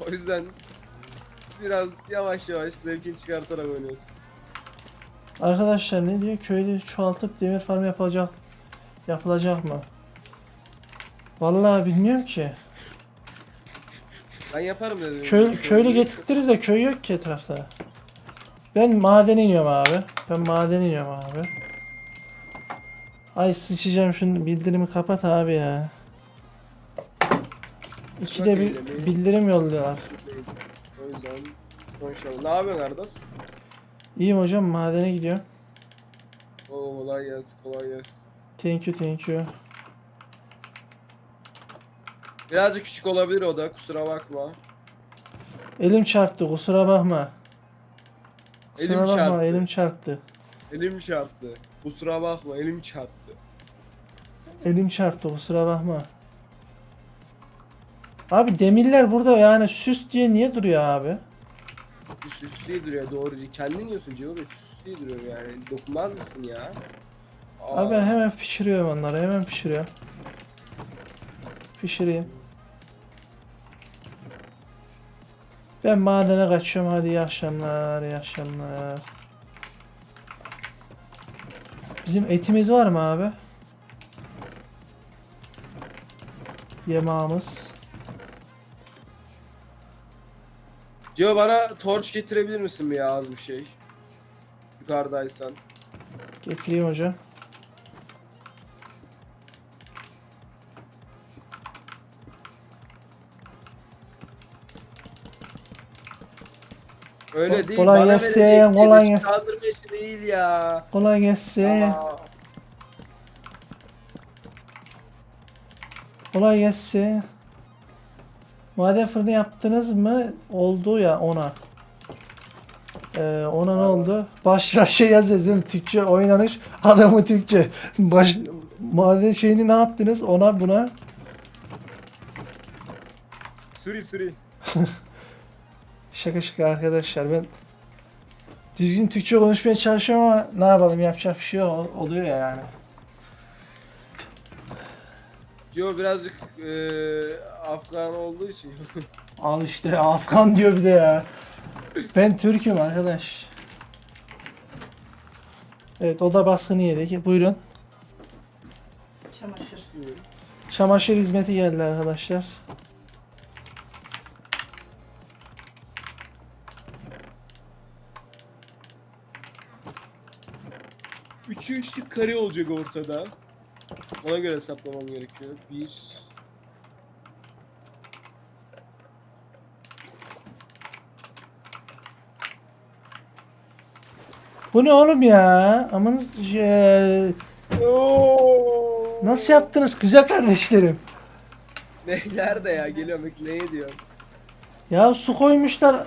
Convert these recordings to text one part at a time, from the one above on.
O yüzden biraz yavaş yavaş zevkini çıkartarak oynuyoruz. Arkadaşlar ne diyor? Köyde çoğaltıp demir farm yapılacak yapılacak mı? Vallahi bilmiyorum ki. Ben yaparım dedim. Köy, köylü getirtiriz de köy yok ki etrafta. Ben maden iniyorum abi. Ben maden iniyorum abi. Ay sıçacağım şunu bildirimi kapat abi ya. İkide bir bildirim yolluyorlar. O yüzden konuşalım. Ne yapıyorsun Ardas? İyiyim hocam madene gidiyorum. Oo kolay gelsin kolay gelsin. Thank you thank you. Birazcık küçük olabilir o da kusura bakma. Elim çarptı kusura bakma. Kusura Elim bakma çarptı. elim çarptı. Elim çarptı. Kusura bakma elim çarptı. Elim çarptı kusura bakma. Abi demirler burada yani süs diye niye duruyor abi? Bir süslüye duruyor doğru. Kendin yiyorsun Cevap Bey süslüye duruyor yani. Dokunmaz mısın ya? Aa, Abi ben hemen pişiriyorum onları hemen pişiriyorum. Pişireyim. Ben madene kaçıyorum hadi iyi akşamlar iyi akşamlar. Bizim etimiz var mı abi? Yemeğimiz. Cevap bana torç getirebilir misin bir ya az bir şey? Yukarıdaysan. Getireyim hocam. Öyle Ko- değil. kolay bana gelsin, verecek kolay geliş gelsin. Kaldırma işi değil ya. Kolay gelsin. Aa, Kolay gelsin. Maden fırını yaptınız mı? Oldu ya ona. Ee, ona ne oldu? Başla şey yazıyoruz değil mi? Türkçe oynanış adamı Türkçe. Baş, maden şeyini ne yaptınız ona buna? Suri suri. Şaka şaka arkadaşlar ben düzgün Türkçe konuşmaya çalışıyorum ama ne yapalım yapacak bir şey oluyor ya yani. Yo birazcık eee Afgan olduğu için. Al işte Afgan diyor bir de ya. Ben Türk'üm arkadaş. Evet oda baskını yedik. Buyurun. Çamaşır. Çamaşır hizmeti geldi arkadaşlar. Üçü üçlük kare olacak ortada. Ona göre hesaplamam gerekiyor. Bir. Bu ne oğlum ya? Amanız şey, nasıl yaptınız güzel kardeşlerim? Ne nerede ya? Geliyorum neye diyor? Ya su koymuşlar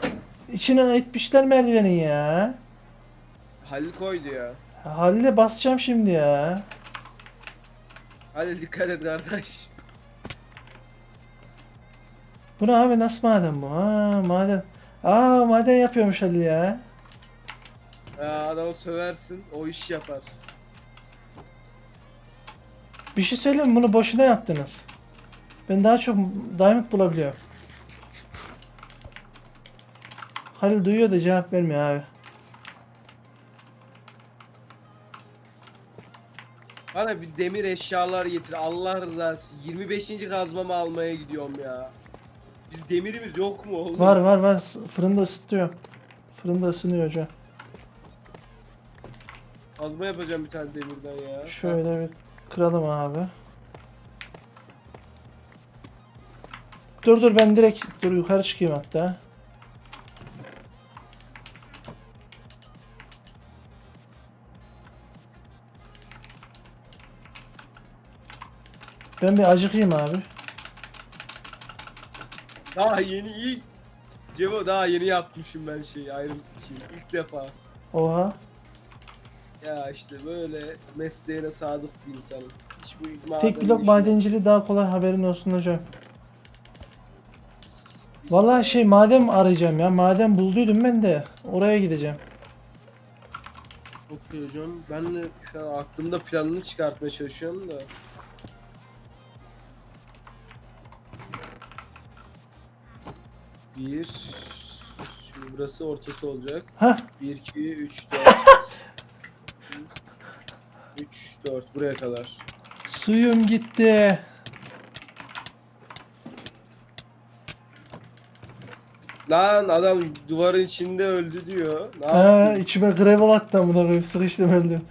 içine etmişler merdiveni ya. Halil koydu ya. Halil'e basacağım şimdi ya. Halil dikkat et kardeş. Bu ne abi nasıl maden bu? Ha maden. Aa maden yapıyormuş Halil ya. Aa, adamı söversin o iş yapar. Bir şey söyleyeyim mi? Bunu boşuna yaptınız. Ben daha çok diamond bulabiliyorum. Halil duyuyor da cevap vermiyor abi. Bana bir demir eşyalar getir Allah rızası. 25. kazmamı almaya gidiyorum ya. Biz demirimiz yok mu oğlum? Var var var. Fırında ısıtıyor. Fırında ısınıyor hocam. Kazma yapacağım bir tane demirden ya. Şöyle bir kıralım abi. Dur dur ben direkt dur yukarı çıkayım hatta. Ben bir acıkayım abi. Daha yeni ilk Cevo daha yeni yapmışım ben şeyi ayrım şeyi ilk defa. Oha. Ya işte böyle mesleğine sadık bir insanım. Hiç bu Tek blok madenciliği daha kolay haberin olsun hocam. Vallahi şey maden arayacağım ya. Maden bulduydum ben de. Oraya gideceğim. Okey hocam. Ben de şu an aklımda planını çıkartmaya çalışıyorum da. Bir. Şimdi burası ortası olacak. Hah 1, 2, 3, 4. 3, 4 buraya kadar. suyum gitti. Lan adam duvarın içinde öldü diyor. Ne Ha, yaptın? içime gravel attı amına koyayım sıkıştım öldüm.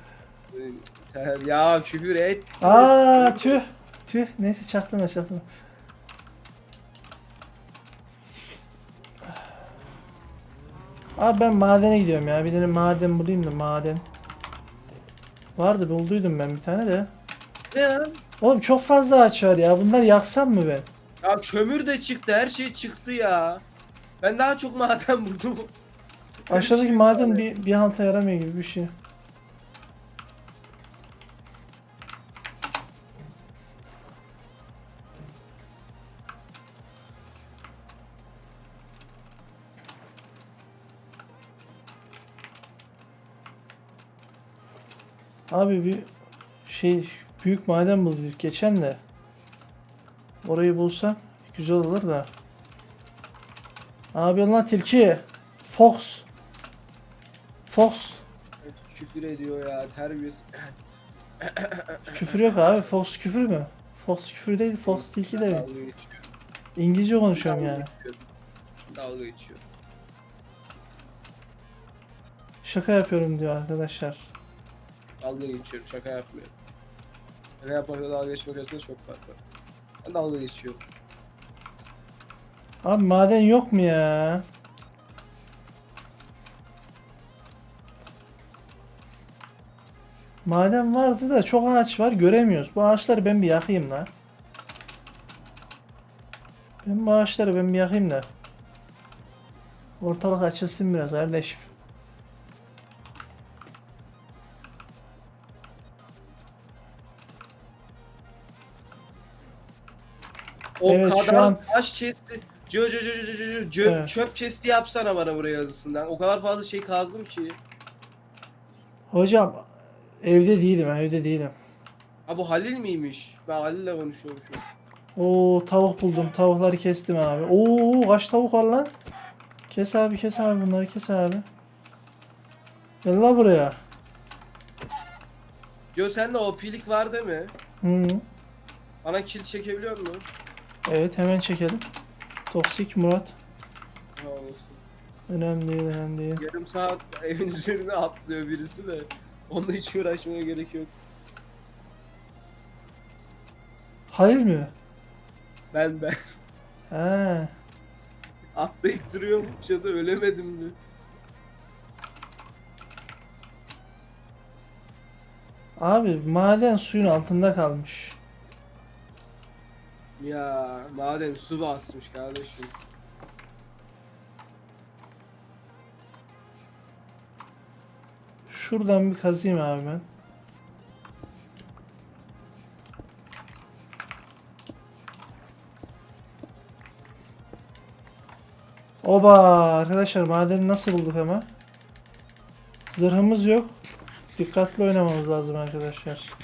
Ter- Ya küfür et. Aa tüh. Tüh neyse çaktım çaktım. Abi ben madene gidiyorum ya. Bir tane maden bulayım da maden. Vardı bulduydum ben bir tane de. Ne lan? Oğlum çok fazla ağaç var ya. Bunları yaksam mı ben? Ya kömür de çıktı, her şey çıktı ya. Ben daha çok maden buldum. Aşağıdaki maden bir, bir halta yaramıyor gibi bir şey. Abi bir şey büyük maden bulduk geçen de. Orayı bulsam güzel olur da. Abi lan tilki. Fox. Fox. küfür ediyor ya, terbiyesiz. Küfür yok abi. Fox küfür mü? Fox küfür değil, Fox tilki de. Geçiyor. İngilizce konuşuyorum Dalga yani. geçiyor. Dalga geçiyor. Şaka yapıyorum diyor arkadaşlar. Dalga geçiyorum, şaka yapmıyorum. Şaka yapmakla dalga geçmek arasında çok fark var. Ben dalga geçiyorum. Abi maden yok mu ya? Maden vardı da çok ağaç var göremiyoruz. Bu ağaçları ben bir yakayım la. Ben bu ağaçları ben bir yakayım da. Ortalık açılsın biraz kardeşim. O Evet, şu kadar an- taş chest'i, cö cö cö cö cö cö cö Evet. çöp chest'i yapsana bana buraya yazısından. O kadar fazla şey kazdım ki. Hocam evde değilim evde değilim. Ha bu Halil miymiş? Ben Halil'le konuşuyormuşum. Oo tavuk buldum. Tavukları kestim abi. Oo kaç tavuk var lan? Kes abi kes abi bunları kes abi. Gel la buraya. Yo sende OP'lik var değil mi? Hı. Bana kill çekebiliyor musun? Evet hemen çekelim. Toksik Murat. Ha olsun. Önemli değil önemli değil. Yarım saat evin üzerine atlıyor birisi de. Onunla hiç uğraşmaya gerek yok. Hayır mı? Ben ben Ha. atlayıp duruyorum ya da ölemedim mi? Abi maden suyun altında kalmış. Ya maden su basmış kardeşim. Şuradan bir kazayım abi ben. Oba arkadaşlar madeni nasıl bulduk ama? Zırhımız yok. Dikkatli oynamamız lazım arkadaşlar.